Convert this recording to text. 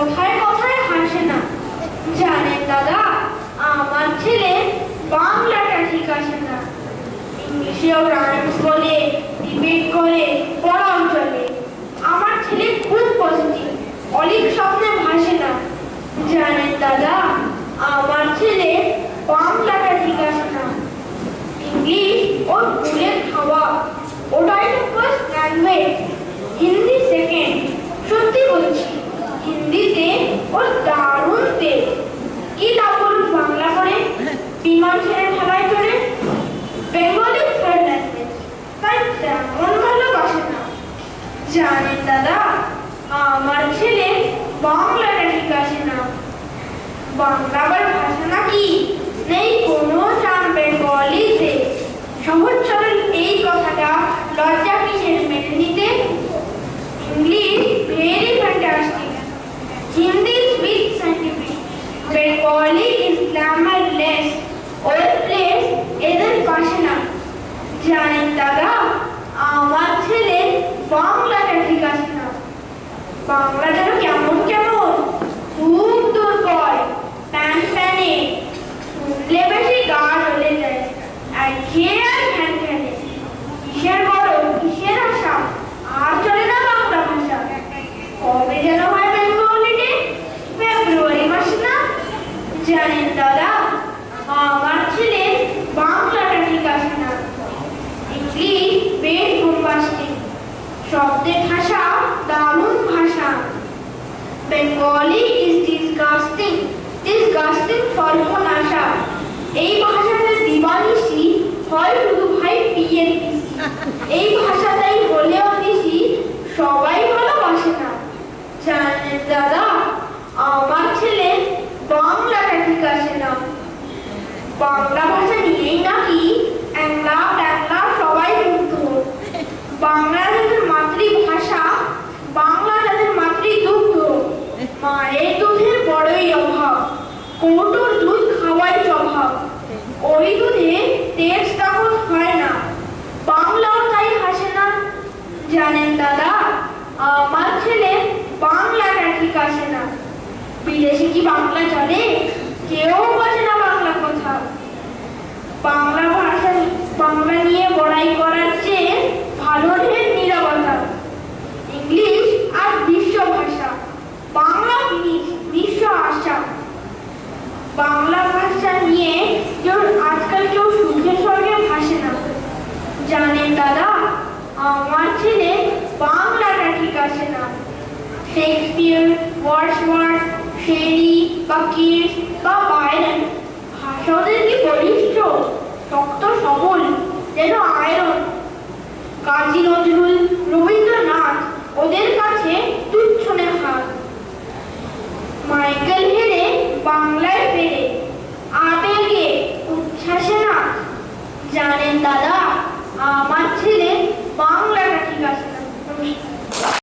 কথায় কথায় হাসে না। জানেন দাদা, আমার ছেলে বাংলাটা ঠিক আসে না। ইংলিশেও রাইমস বলে ডিবেট করে, পড়াও চলে। আমার ছেলে খুব পজিটিভ অলিক স্বপ্নে ভাসে না। জানেন দাদা, আমার ছেলে বাংলাটা ঠিক আসে না। ইংলিশ ওর ভুলে খাওয়া ওটাই তো ফার্স্ট ল্যাঙ্গুয়েজ হিন্দি বাংলা আবার ভাষা নাকি নেই কোনো চান বেঙ্গলিতে সহজ সরল এই কথাটা লজ্জা কিসের মেনে নিতে English very fantastic Hindi sweet scientific Bengali is glamourless or place এদের পাশে না জানেন দাদা ডিসগাস্টিং আশা। এই ভাষাতে দিবানিসি হয় শুধু ভাই পিয়ের এই ভাষাটাই হলেও দিছি সবাই ভালোবাসে না। জানেন দাদা, আমার ছেলে বাংলাটা ঠিক আসে না। বাংলা আমার ছেলে বাংলাটা ঠিক আসে না। কি বাংলা কেউ বোঝে না বাংলা বাংলা ভাষা, বাংলা নিয়ে করার চেয়ে ইংলিশ আর বিশ্ব ভাষা। বাংলা ভাষা নিয়ে কেউ আজকাল কেউ সুখে স্বর্গে ভাসে না। জানেন দাদা, আমার ছেলে বাংলাটা ঠিক আছে না। শেক্সপিয়ার ওয়ার্ডসওয়ার্থ শেরি, বা কিটস, বা বাইরন, ভাষা ওদের কি বলিষ্ঠ, শক্ত, সবল, যেন আয়রন। কাজী নজরুল, রবীন্দ্রনাথ, ওদের जाने दादा माझी